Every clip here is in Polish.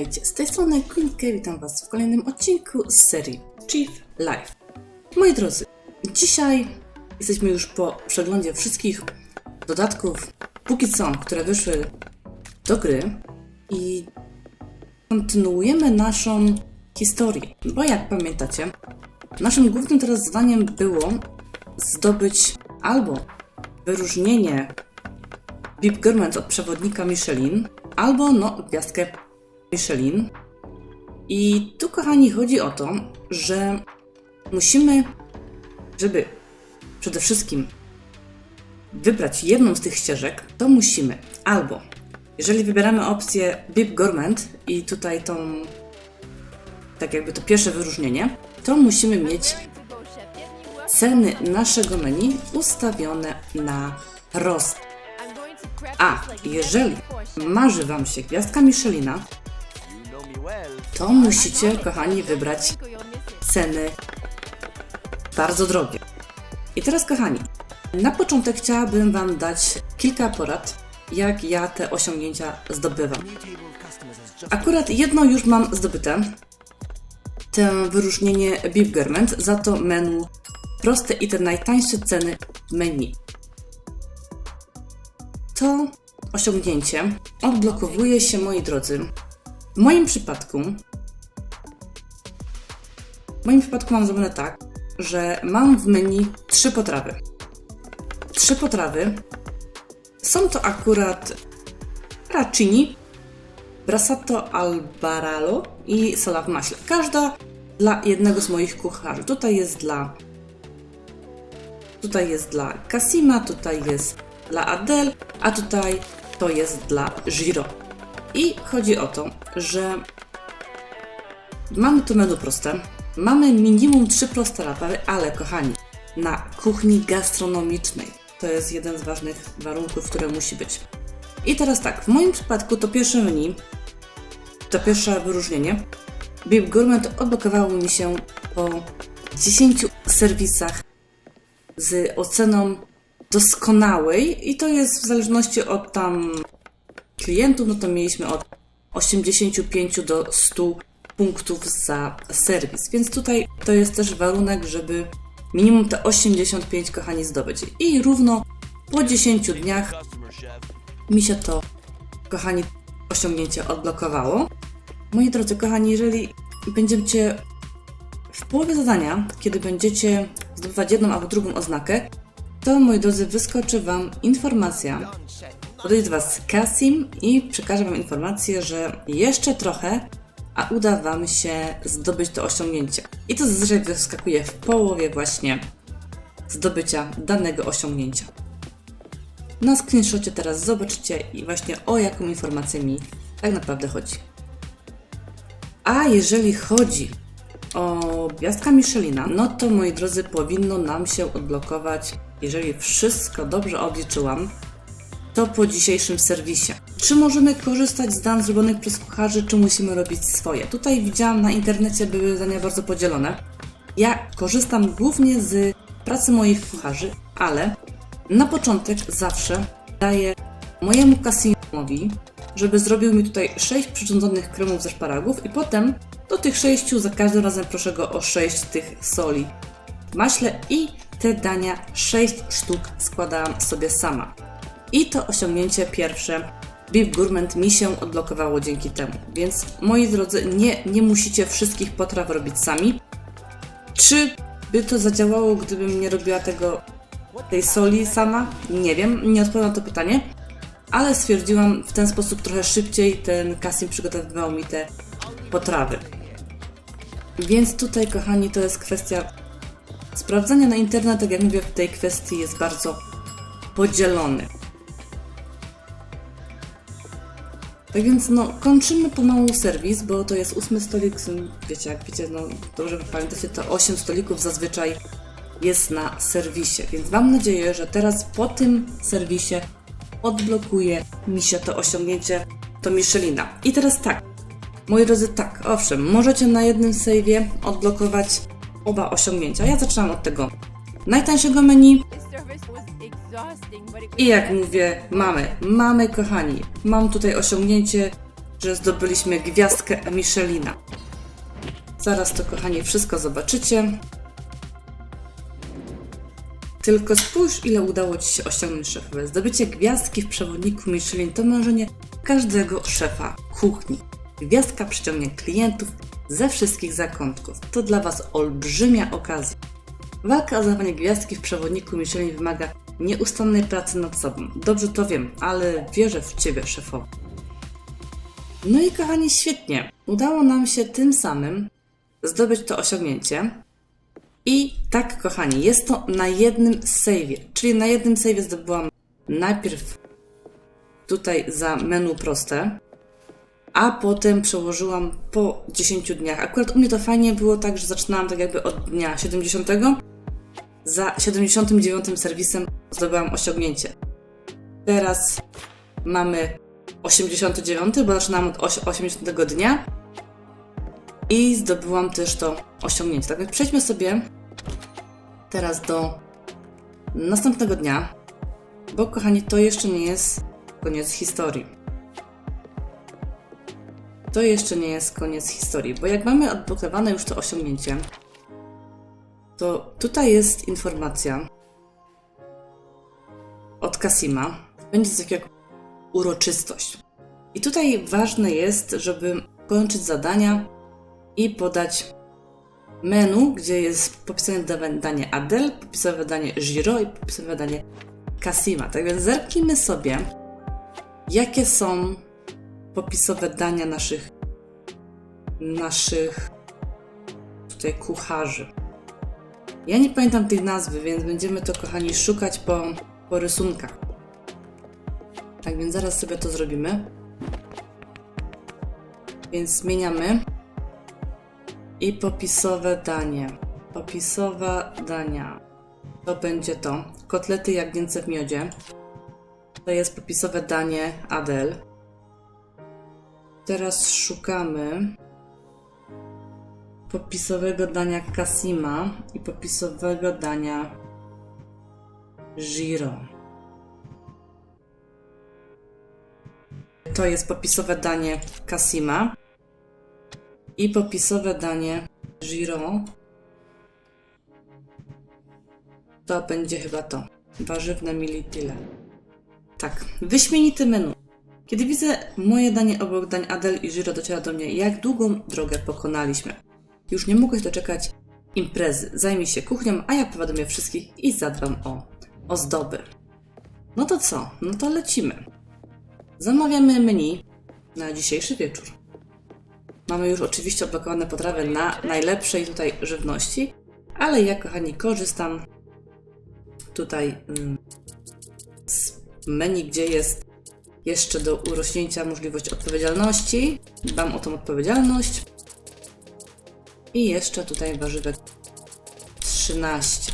Witajcie, z tej strony witam Was w kolejnym odcinku z serii Chief Life. Moi drodzy, dzisiaj jesteśmy już po przeglądzie wszystkich dodatków, póki co, które wyszły do gry i kontynuujemy naszą historię, bo jak pamiętacie, naszym głównym teraz zadaniem było zdobyć albo wyróżnienie Bib Garment od przewodnika Michelin, albo no, gwiazdkę Michelin. I tu, kochani, chodzi o to, że musimy, żeby przede wszystkim wybrać jedną z tych ścieżek, to musimy albo, jeżeli wybieramy opcję Bib Garment i tutaj tą, tak jakby to pierwsze wyróżnienie, to musimy mieć ceny naszego menu ustawione na rost. A jeżeli marzy Wam się gwiazdka Michelina, to musicie, kochani, wybrać ceny bardzo drogie. I teraz, kochani, na początek chciałabym Wam dać kilka porad, jak ja te osiągnięcia zdobywam. Akurat jedno już mam zdobyte, to wyróżnienie Bib Garment, za to menu proste i te najtańsze ceny menu. To osiągnięcie odblokowuje się, moi drodzy. W moim przypadku, w moim przypadku mam zrobione tak, że mam w menu trzy potrawy. Trzy potrawy. Są to akurat racini, brasato al baralo i sola w maśle. Każda dla jednego z moich kucharzy. Tutaj jest dla Tutaj jest dla Kasima, tutaj jest dla Adele, a tutaj to jest dla Giro. I chodzi o to, że mamy tu menu proste, mamy minimum trzy proste rapery, ale kochani, na kuchni gastronomicznej. To jest jeden z ważnych warunków, które musi być. I teraz tak, w moim przypadku to pierwsze menu, to pierwsze wyróżnienie, Bib Gourmet odblokowało mi się po 10 serwisach z oceną doskonałej i to jest w zależności od tam klientów, no to mieliśmy od 85 do 100 punktów za serwis, więc tutaj to jest też warunek, żeby minimum te 85 kochani zdobyć. I równo po 10 dniach mi się to, kochani, osiągnięcie odblokowało. Moi drodzy kochani, jeżeli będziecie w połowie zadania, kiedy będziecie zdobywać jedną albo drugą oznakę, to moi drodzy wyskoczy Wam informacja. Podejdzie do Was Kasim i przekaże Wam informację, że jeszcze trochę, a uda Wam się zdobyć to osiągnięcie. I to zazwyczaj wyskakuje w połowie właśnie zdobycia danego osiągnięcia. Na screenshocie teraz zobaczycie i właśnie o jaką informację mi tak naprawdę chodzi. A jeżeli chodzi o gwiazdka Michelina, no to moi drodzy, powinno nam się odblokować, jeżeli wszystko dobrze obliczyłam, to po dzisiejszym serwisie. Czy możemy korzystać z dan zrobionych przez kucharzy, czy musimy robić swoje? Tutaj widziałam na internecie były zdania bardzo podzielone. Ja korzystam głównie z pracy moich kucharzy, ale na początek zawsze daję mojemu Kasimowi, żeby zrobił mi tutaj 6 przyrządzonych kremów ze szparagów i potem do tych 6 za każdym razem proszę go o 6 tych soli w maśle i te dania 6 sztuk składałam sobie sama. I to osiągnięcie pierwsze Beef Gourmet mi się odblokowało dzięki temu. Więc moi drodzy, nie, nie musicie wszystkich potraw robić sami. Czy by to zadziałało, gdybym nie robiła tego tej soli sama? Nie wiem, nie odpowiem na to pytanie. Ale stwierdziłam w ten sposób trochę szybciej ten Kasim przygotowywał mi te potrawy. Więc tutaj, kochani, to jest kwestia sprawdzania na internet, tak jak mówię, w tej kwestii jest bardzo podzielony. Tak więc no, kończymy pomału serwis, bo to jest ósmy stolik, wiecie, jak wiecie, no dobrze pamiętacie, to 8 stolików zazwyczaj jest na serwisie, więc mam nadzieję, że teraz po tym serwisie odblokuje mi się to osiągnięcie to Michelina. I teraz tak, moi drodzy, tak, owszem, możecie na jednym save'ie odblokować oba osiągnięcia. Ja zaczynam od tego najtańszego menu, i jak mówię, mamy, mamy kochani, mam tutaj osiągnięcie że zdobyliśmy gwiazdkę Michelina. Zaraz to, kochani, wszystko zobaczycie. Tylko spójrz, ile udało Ci się osiągnąć szefowe. Zdobycie gwiazdki w przewodniku Michelin to marzenie każdego szefa kuchni. Gwiazdka przyciągnie klientów ze wszystkich zakątków. To dla Was olbrzymia okazja. Walka o zdawanie gwiazdki w przewodniku Michelin wymaga nieustannej pracy nad sobą. Dobrze to wiem, ale wierzę w Ciebie, szefowo. No i kochani, świetnie. Udało nam się tym samym zdobyć to osiągnięcie. I tak, kochani, jest to na jednym save'ie. Czyli na jednym save'ie zdobyłam najpierw tutaj za menu proste, a potem przełożyłam po 10 dniach. Akurat u mnie to fajnie było tak, że zaczynałam tak jakby od dnia 70. Za 79 serwisem zdobyłam osiągnięcie. Teraz mamy 89, bo zaczynałam od osi- 80 dnia i zdobyłam też to osiągnięcie. Tak więc przejdźmy sobie teraz do następnego dnia, bo kochani, to jeszcze nie jest koniec historii. To jeszcze nie jest koniec historii, bo jak mamy odblokowane już to osiągnięcie, to tutaj jest informacja od Kasima. Będzie coś jak uroczystość. I tutaj ważne jest, żeby kończyć zadania i podać menu, gdzie jest popisane da- danie Adel, popisowe danie Giro i popisowe danie Kasima. Tak więc zerknijmy sobie, jakie są popisowe dania naszych naszych tutaj kucharzy. Ja nie pamiętam tych nazwy, więc będziemy to, kochani, szukać po, po rysunkach. Tak więc zaraz sobie to zrobimy. Więc zmieniamy. I popisowe danie. Popisowa dania. To będzie to. Kotlety jagnięce w miodzie. To jest popisowe danie Adel. Teraz szukamy popisowego dania Kasima i popisowego dania Giro. To jest popisowe danie Kasima i popisowe danie Giro. To będzie chyba to. Warzywne milityle. Tak, wyśmienity menu. Kiedy widzę moje danie obok dań Adel i Giro dociera do mnie, jak długą drogę pokonaliśmy. Już nie się doczekać imprezy. Zajmij się kuchnią, a ja powiadomię wszystkich i zadbam o ozdoby. No to co? No to lecimy. Zamawiamy menu na dzisiejszy wieczór. Mamy już oczywiście odblokowane potrawy na najlepszej tutaj żywności, ale ja, kochani, korzystam tutaj mm, z menu, gdzie jest jeszcze do urośnięcia możliwość odpowiedzialności. Dbam o tą odpowiedzialność. I jeszcze tutaj warzywek 13.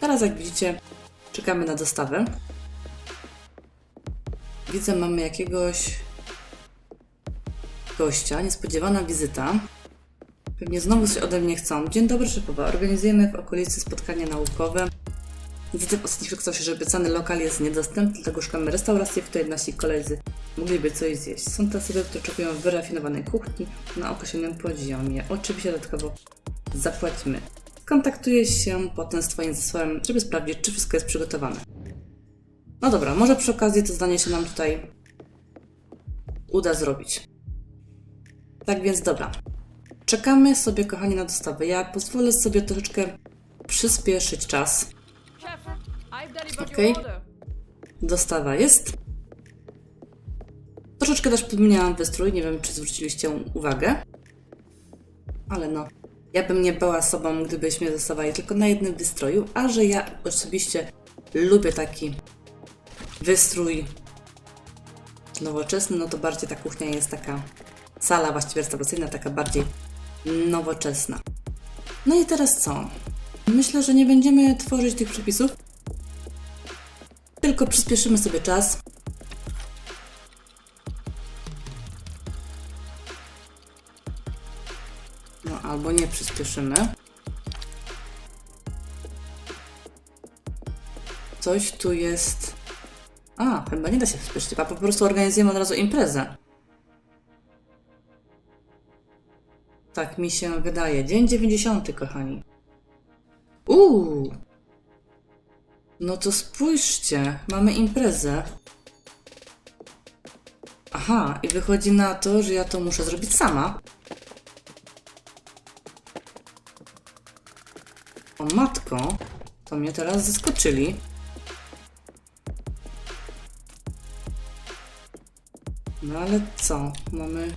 Teraz jak widzicie, czekamy na dostawę. Widzę, mamy jakiegoś gościa, niespodziewana wizyta. Pewnie znowu coś ode mnie chcą. Dzień dobry, szefowa. Organizujemy w okolicy spotkanie naukowe. Widzę w ostatnich reklamach, że obiecany lokal jest niedostępny, dlatego szukamy restauracji, w której nasi koledzy mogliby coś zjeść. Są osoby, które oczekują wyrafinowanej kuchni na określonym poziomie. Oczywiście dodatkowo zapłacimy. Kontaktuję się potem z Twoim zespołem, żeby sprawdzić, czy wszystko jest przygotowane. No dobra, może przy okazji to zdanie się nam tutaj uda zrobić. Tak więc dobra. Czekamy sobie, kochani, na dostawę. Ja pozwolę sobie troszeczkę przyspieszyć czas. Order. Dostawa jest. Troszeczkę też podmieniałam wystrój, nie wiem czy zwróciliście uwagę. Ale no, ja bym nie była sobą, gdybyśmy zostawali tylko na jednym wystroju, a że ja osobiście lubię taki wystrój nowoczesny, no to bardziej ta kuchnia jest taka, sala właściwie restauracyjna, taka bardziej nowoczesna. No i teraz co? Myślę, że nie będziemy tworzyć tych przepisów, tylko przyspieszymy sobie czas. Przyspieszymy. Coś tu jest. A, chyba nie da się spieszyć, chyba po prostu organizujemy od razu imprezę. Tak mi się wydaje. Dzień 90, kochani. Uuu! No to spójrzcie, mamy imprezę. Aha, i wychodzi na to, że ja to muszę zrobić sama. O matko, to mnie teraz zaskoczyli. No ale co? Mamy.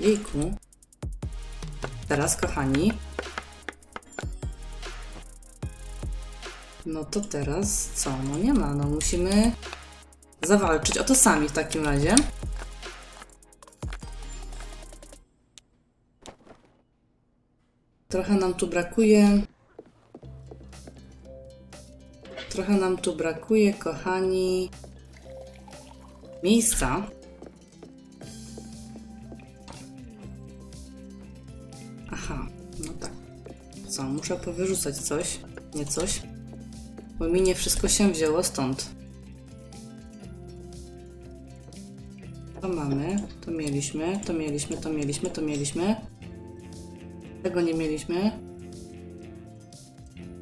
Jejku. Teraz, kochani. No to teraz co? No nie ma, no musimy zawalczyć o to sami w takim razie. Trochę nam tu brakuje. Trochę nam tu brakuje, kochani, miejsca. Aha, no tak. Co, muszę powyrzucać coś? Nie coś? Bo mi nie wszystko się wzięło stąd. To mamy, to mieliśmy, to mieliśmy, to mieliśmy, to mieliśmy. Tego nie mieliśmy.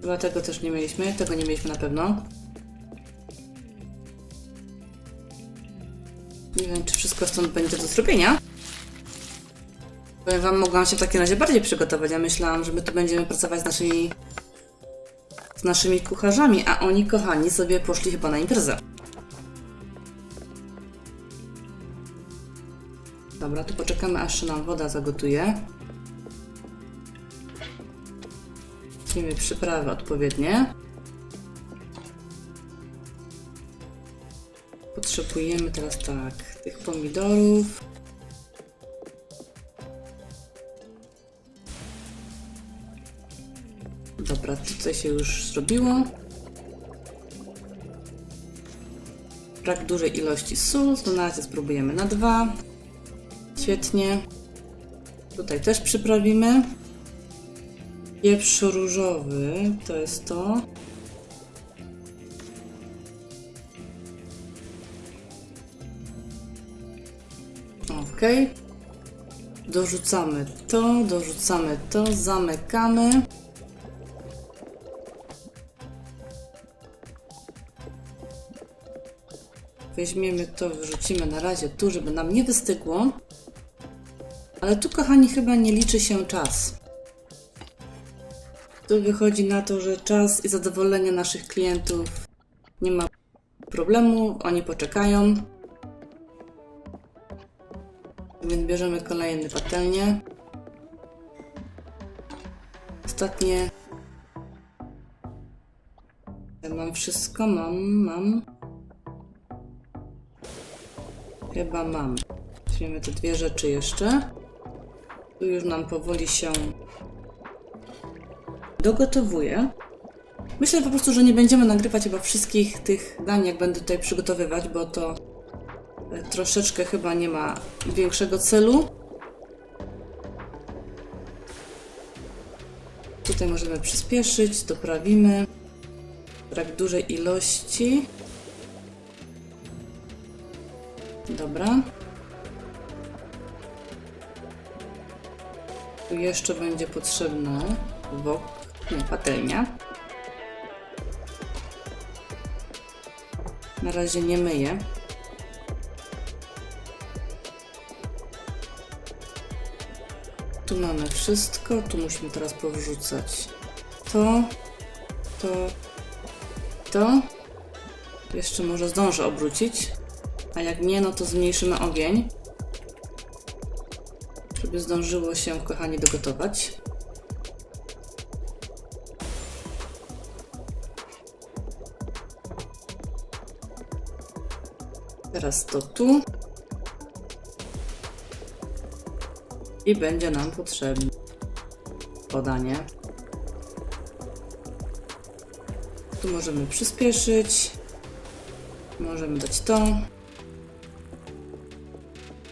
Chyba tego też nie mieliśmy, tego nie mieliśmy na pewno. Nie wiem, czy wszystko stąd będzie do zrobienia. Powiem wam, mogłam się w takim razie bardziej przygotować. Ja myślałam, że my tu będziemy pracować z naszymi z naszymi kucharzami, a oni, kochani, sobie poszli chyba na imprezę. Dobra, tu poczekamy, aż się nam woda zagotuje. Weźmiemy przyprawy odpowiednie. Potrzebujemy teraz tak, tych pomidorów. Dobra, tutaj się już zrobiło. Brak dużej ilości sól, to na razie spróbujemy na dwa. Świetnie. Tutaj też przyprawimy. Pieprz różowy to jest to. Ok. Dorzucamy to, dorzucamy to, zamykamy. Weźmiemy to, wyrzucimy na razie tu, żeby nam nie wystygło. Ale tu, kochani, chyba nie liczy się czas. Tu wychodzi na to, że czas i zadowolenie naszych klientów nie ma problemu, oni poczekają. Więc bierzemy kolejny patelnię. Ostatnie. Mam wszystko, mam, mam. Chyba mam. Weźmiemy te dwie rzeczy jeszcze. Tu już nam powoli się dogotowuje. Myślę po prostu, że nie będziemy nagrywać chyba wszystkich tych dań, jak będę tutaj przygotowywać, bo to e, troszeczkę chyba nie ma większego celu. Tutaj możemy przyspieszyć, doprawimy. Brak dużej ilości. Dobra. Tu jeszcze będzie potrzebna wok, patelnia. Na razie nie myję. Tu mamy wszystko, tu musimy teraz powrzucać to, to, to. Jeszcze może zdążę obrócić, a jak nie, no to zmniejszymy ogień, żeby zdążyło się, kochani, dogotować. Teraz to tu. I będzie nam potrzebne podanie. Tu możemy przyspieszyć. Możemy dać to.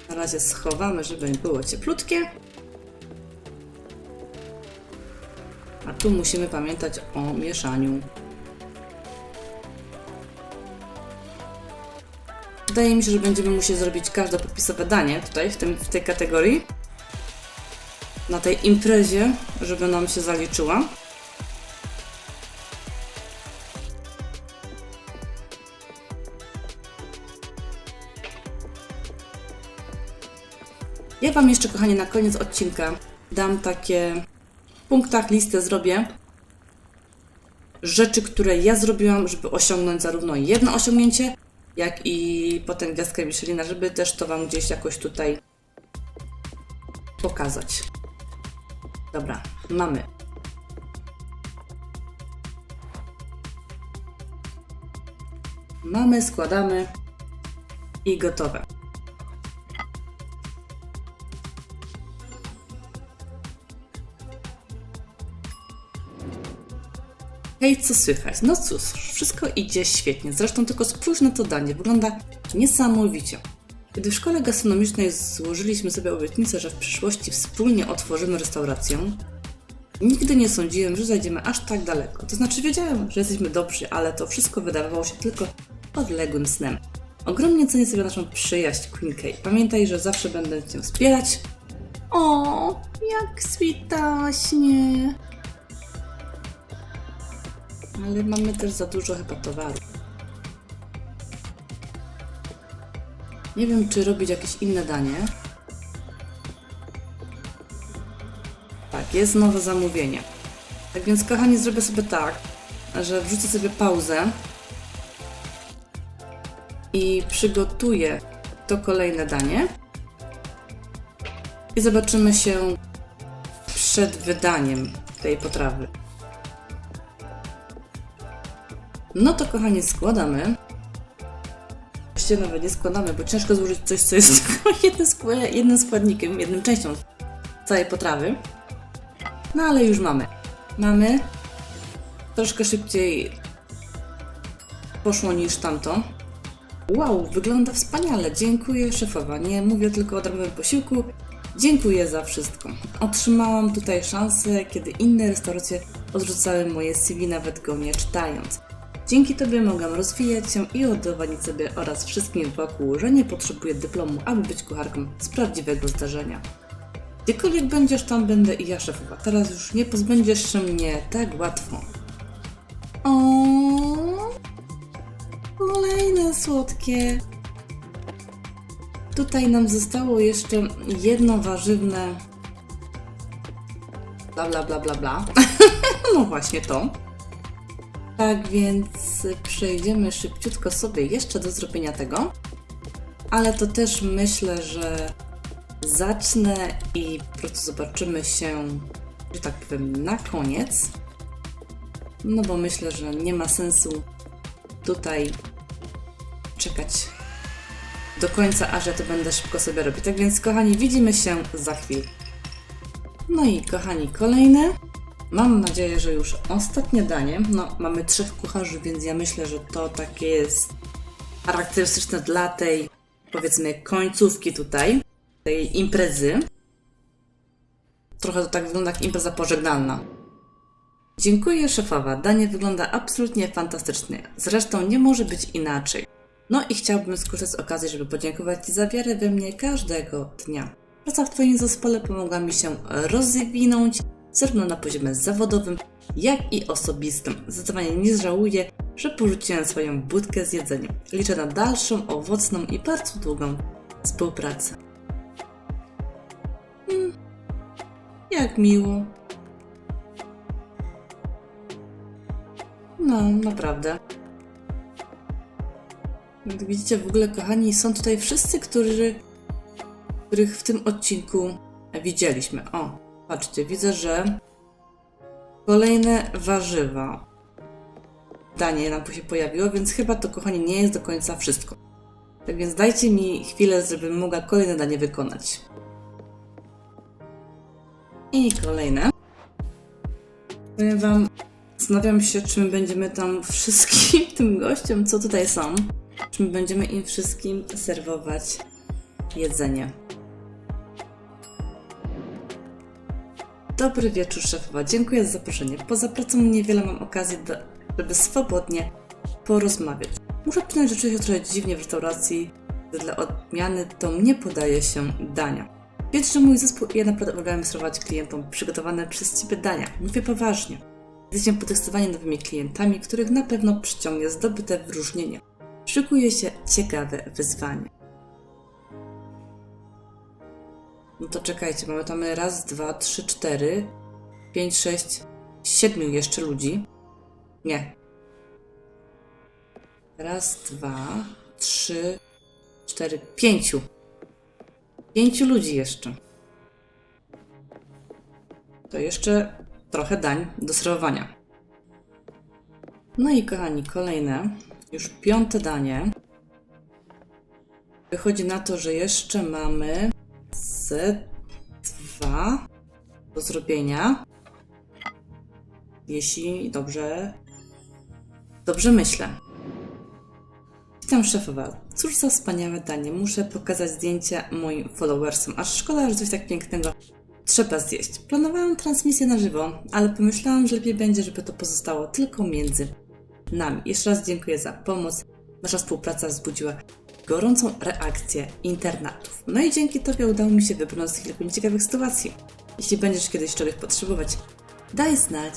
Na razie schowamy, żeby było cieplutkie. A tu musimy pamiętać o mieszaniu. Wydaje mi się, że będziemy musieli zrobić każde podpisowe danie tutaj, w, tym, w tej kategorii. Na tej imprezie, żeby nam się zaliczyła. Ja Wam jeszcze, kochani, na koniec odcinka dam takie w punktach listę zrobię rzeczy, które ja zrobiłam, żeby osiągnąć zarówno jedno osiągnięcie, jak i potem gwiazdkę Michelina, żeby też to Wam gdzieś jakoś tutaj pokazać. Dobra, mamy. Mamy, składamy i gotowe. Hej, co słychać? No cóż, wszystko idzie świetnie. Zresztą tylko spójrz na to danie. Wygląda niesamowicie. Kiedy w szkole gastronomicznej złożyliśmy sobie obietnicę, że w przyszłości wspólnie otworzymy restaurację, nigdy nie sądziłem, że zajdziemy aż tak daleko. To znaczy wiedziałem, że jesteśmy dobrzy, ale to wszystko wydawało się tylko odległym snem. Ogromnie cenię sobie naszą przyjaźń, Queen Kay. Pamiętaj, że zawsze będę Cię wspierać. O, jak switaśnie. Ale mamy też za dużo chyba. Nie wiem, czy robić jakieś inne danie. Tak, jest nowe zamówienie. Tak więc, kochani, zrobię sobie tak, że wrzucę sobie pauzę i przygotuję to kolejne danie. I zobaczymy się przed wydaniem tej potrawy. No to kochani, składamy. Właściwie nawet nie składamy, bo ciężko złożyć coś, co jest tylko jednym, jednym składnikiem, jedną częścią całej potrawy. No ale już mamy. Mamy. Troszkę szybciej poszło niż tamto. Wow, wygląda wspaniale. Dziękuję szefowa. Nie mówię tylko o darmowym posiłku. Dziękuję za wszystko. Otrzymałam tutaj szansę, kiedy inne restauracje odrzucały moje CV nawet go nie czytając. Dzięki Tobie mogłam rozwijać się i udowodnić sobie oraz wszystkim wokół, że nie potrzebuję dyplomu, aby być kucharką z prawdziwego zdarzenia. Gdziekolwiek będziesz, tam będę i ja szefowa. Teraz już nie pozbędziesz się mnie tak łatwo. O, kolejne słodkie. Tutaj nam zostało jeszcze jedno warzywne. Bla bla bla bla bla. no właśnie to. Tak więc przejdziemy szybciutko sobie jeszcze do zrobienia tego. Ale to też myślę, że zacznę i po prostu zobaczymy się, że tak powiem, na koniec. No bo myślę, że nie ma sensu tutaj czekać do końca, aż ja to będę szybko sobie robić. Tak więc, kochani, widzimy się za chwilę. No i kochani, kolejne. Mam nadzieję, że już ostatnie danie. No, mamy trzech kucharzy, więc ja myślę, że to takie jest charakterystyczne dla tej, powiedzmy, końcówki tutaj, tej imprezy. Trochę to tak wygląda jak impreza pożegnalna. Dziękuję szefowa, danie wygląda absolutnie fantastycznie. Zresztą nie może być inaczej. No i chciałbym skorzystać z okazji, żeby podziękować Ci za wiarę we mnie każdego dnia. Praca w Twoim zespole pomogła mi się rozwinąć, zarówno na poziomie zawodowym, jak i osobistym. Zdecydowanie nie żałuję, że porzuciłem swoją budkę z jedzeniem. Liczę na dalszą, owocną i bardzo długą współpracę. Hmm, jak miło. No, naprawdę. Jak widzicie, w ogóle, kochani, są tutaj wszyscy, którzy, których w tym odcinku widzieliśmy. O, patrzcie, widzę, że kolejne warzywa. Danie nam tu się pojawiło, więc chyba to, kochani, nie jest do końca wszystko. Tak więc dajcie mi chwilę, żebym mogła kolejne danie wykonać. I kolejne. Powiem Wam, zastanawiam się, czy my będziemy tam wszystkim tym gościom, co tutaj są, czy my będziemy im wszystkim serwować jedzenie. Dobry wieczór, szefowa. Dziękuję za zaproszenie. Poza pracą niewiele mam okazji, do, żeby swobodnie porozmawiać. Muszę przyznać, że czuję się trochę dziwnie w restauracji, Dla odmiany to mnie podaje się dania. Wiedz, że mój zespół i ja naprawdę uwielbiamy serwować klientom przygotowane przez Ciebie dania. Mówię poważnie. Jesteśmy potestowani nowymi klientami, których na pewno przyciągnie zdobyte wyróżnienie. Szykuje się ciekawe wyzwanie. No to czekajcie, mamy tam raz, dwa, trzy, cztery, pięć, sześć, siedmiu jeszcze ludzi. Nie. Raz, dwa, trzy, cztery, pięciu. Pięciu ludzi jeszcze. To jeszcze trochę dań do serwowania. No i kochani, kolejne, już piąte danie. Wychodzi na to, że jeszcze mamy z dwa do zrobienia. Jeśli dobrze, dobrze myślę. Witam szefowa. Cóż za wspaniałe danie. Muszę pokazać zdjęcia moim followersom. Aż szkoda, że coś tak pięknego trzeba zjeść. Planowałam transmisję na żywo, ale pomyślałam, że lepiej będzie, żeby to pozostało tylko między nami. Jeszcze raz dziękuję za pomoc. Nasza współpraca wzbudziła gorącą reakcję internatów. No i dzięki Tobie udało mi się wybrnąć z kilku nieciekawych sytuacji. Jeśli będziesz kiedyś czegoś potrzebować, daj znać.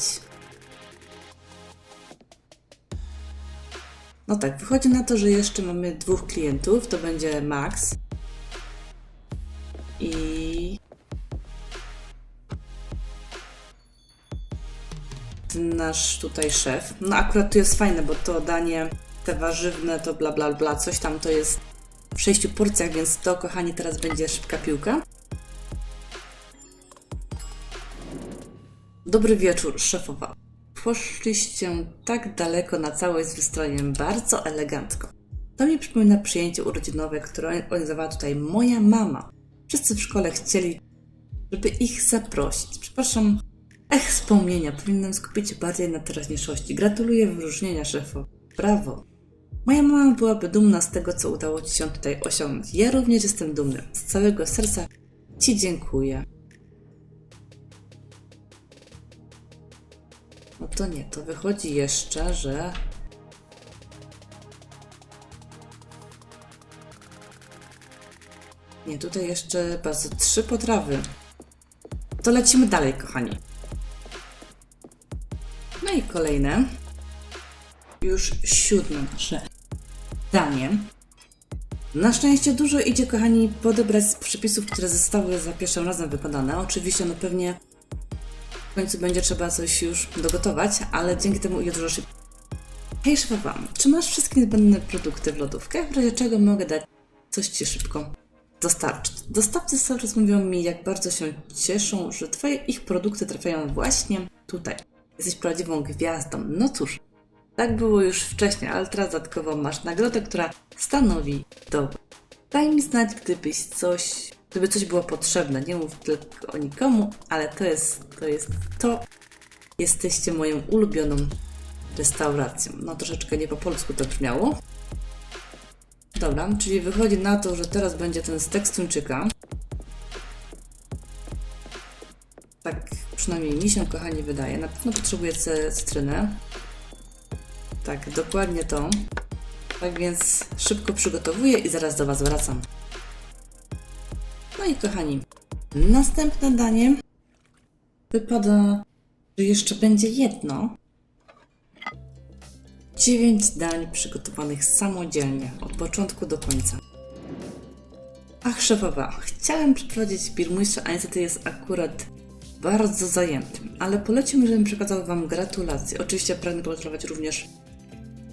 No tak, wychodzi na to, że jeszcze mamy dwóch klientów. To będzie Max i nasz tutaj szef. No akurat tu jest fajne, bo to danie, te warzywne, to bla bla bla, coś tam to jest w sześciu porcjach, więc to kochani teraz będzie szybka piłka. Dobry wieczór, szefowa. Poszliście tak daleko na całość z wystrojem, bardzo elegancko. To mi przypomina przyjęcie urodzinowe, które organizowała tutaj moja mama. Wszyscy w szkole chcieli, żeby ich zaprosić. Przepraszam, ech, wspomnienia, powinnam skupić się bardziej na teraźniejszości. Gratuluję wyróżnienia, szefo. Brawo. Moja mama byłaby dumna z tego, co udało Ci się tutaj osiągnąć. Ja również jestem dumny. Z całego serca Ci dziękuję. No to nie, to wychodzi jeszcze, że. Nie, tutaj jeszcze bardzo trzy potrawy. To lecimy dalej, kochani. No i kolejne. Już siódme nasze danie. Na szczęście dużo idzie, kochani, podebrać z przepisów, które zostały za pierwszym razem wykonane. Oczywiście, no pewnie w końcu będzie trzeba coś już dogotować, ale dzięki temu idzie dużo szybciej. Hej szefowa, czy masz wszystkie niezbędne produkty w lodówkach? W razie czego mogę dać coś Ci szybko dostarczyć. Dostawcy cały mówią mi, jak bardzo się cieszą, że Twoje ich produkty trafiają właśnie tutaj. Jesteś prawdziwą gwiazdą. No cóż, tak było już wcześniej, ale teraz dodatkowo masz nagrodę, która stanowi dowód. Daj mi znać, gdybyś coś, gdyby coś było potrzebne. Nie mów tylko o nikomu, ale to jest, to jest to. Jesteście moją ulubioną restauracją. No troszeczkę nie po polsku to brzmiało. Dobra, czyli wychodzi na to, że teraz będzie ten z tuńczyka. Tak przynajmniej mi się, kochani, wydaje. Na pewno potrzebuję cy- cytrynę. Tak, dokładnie to. Tak więc szybko przygotowuję i zaraz do Was wracam. No i kochani, następne danie wypada, że jeszcze będzie jedno. Dziewięć dań przygotowanych samodzielnie od początku do końca. Ach, szefowa, chciałem przeprowadzić birmistrza, a niestety jest akurat bardzo zajęty, ale polecił mi, żebym przekazał Wam gratulacje. Oczywiście pragnę pogratulować również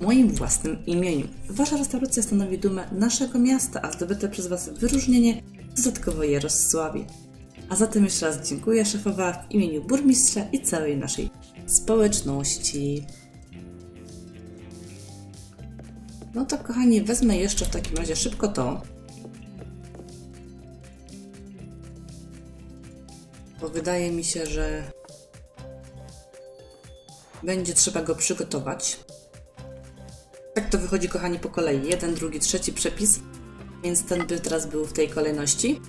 moim własnym imieniu. Wasza restauracja stanowi dumę naszego miasta, a zdobyte przez Was wyróżnienie dodatkowo je rozsławi. A zatem jeszcze raz dziękuję szefowa w imieniu burmistrza i całej naszej społeczności. No to kochani, wezmę jeszcze w takim razie szybko to. Bo wydaje mi się, że będzie trzeba go przygotować. Tak to wychodzi, kochani, po kolei. Jeden, drugi, trzeci przepis. Więc ten by teraz był w tej kolejności.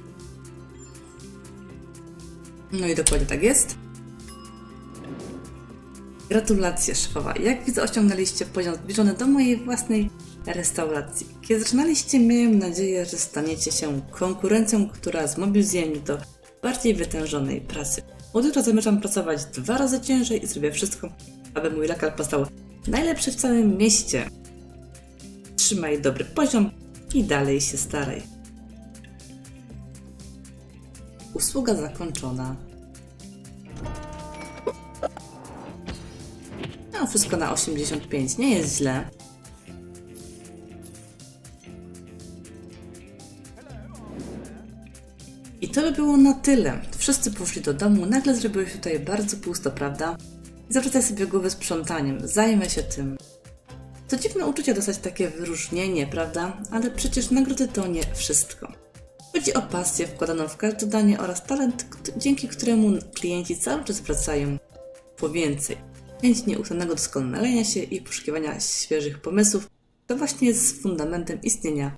No i dokładnie tak jest. Gratulacje, szefowa. Jak widzę, osiągnęliście poziom zbliżony do mojej własnej restauracji. Kiedy zaczynaliście, miałem nadzieję, że staniecie się konkurencją, która zmobilizuje mnie do bardziej wytężonej pracy. Od jutra zamierzam pracować dwa razy ciężej i zrobię wszystko, aby mój lokal pozostał najlepszy w całym mieście. Trzymaj dobry poziom i dalej się staraj. Usługa zakończona. No, wszystko na 85, nie jest źle. I to by było na tyle. Wszyscy poszli do domu, nagle zrobiło się tutaj bardzo pusto, prawda? Zaczętaj sobie głowę sprzątaniem, zajmę się tym. To dziwne uczucie dostać takie wyróżnienie, prawda? Ale przecież nagrody to nie wszystko. Chodzi o pasję wkładaną w każde danie oraz talent, dzięki któremu klienci cały czas wracają po więcej. Chęć nieustannego doskonalenia się i poszukiwania świeżych pomysłów to właśnie jest fundamentem istnienia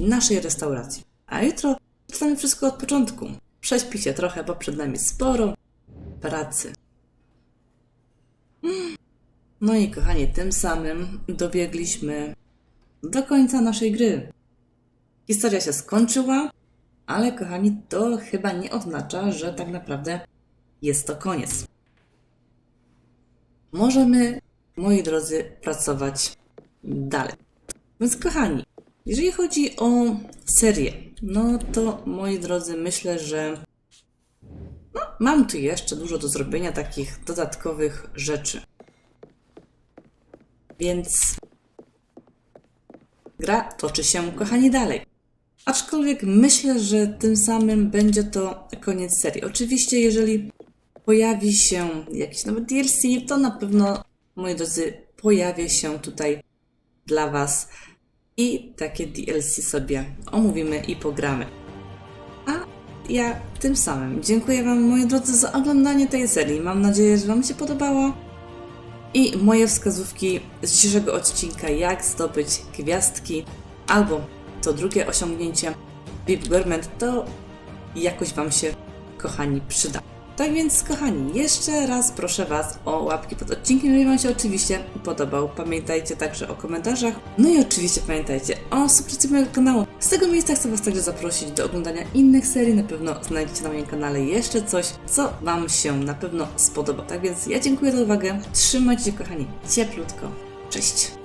naszej restauracji. A jutro zaczynamy wszystko od początku. Prześpi się trochę, bo przed nami sporo pracy. Mm. No i kochani, tym samym dobiegliśmy do końca naszej gry. Historia się skończyła, ale kochani, to chyba nie oznacza, że tak naprawdę jest to koniec. Możemy, moi drodzy, pracować dalej. Więc kochani, jeżeli chodzi o serię, no to moi drodzy, myślę, że no, mam tu jeszcze dużo do zrobienia takich dodatkowych rzeczy. Więc gra toczy się, kochani, dalej. Aczkolwiek myślę, że tym samym będzie to koniec serii. Oczywiście, jeżeli pojawi się jakiś nowy DLC, to na pewno, moi drodzy, pojawi się tutaj dla Was i takie DLC sobie omówimy i pogramy. A ja tym samym dziękuję Wam, moi drodzy, za oglądanie tej serii. Mam nadzieję, że Wam się podobało. I moje wskazówki z dzisiejszego odcinka, jak zdobyć gwiazdki, albo to drugie osiągnięcie VIP Government, to jakoś Wam się, kochani, przyda. Tak więc, kochani, jeszcze raz proszę Was o łapki pod odcinkiem, jeżeli Wam się oczywiście podobał. Pamiętajcie także o komentarzach. No i oczywiście pamiętajcie o subskrypcji mojego kanału. Z tego miejsca chcę Was także zaprosić do oglądania innych serii. Na pewno znajdziecie na moim kanale jeszcze coś, co Wam się na pewno spodoba. Tak więc ja dziękuję za uwagę. Trzymajcie się, kochani, cieplutko. Cześć!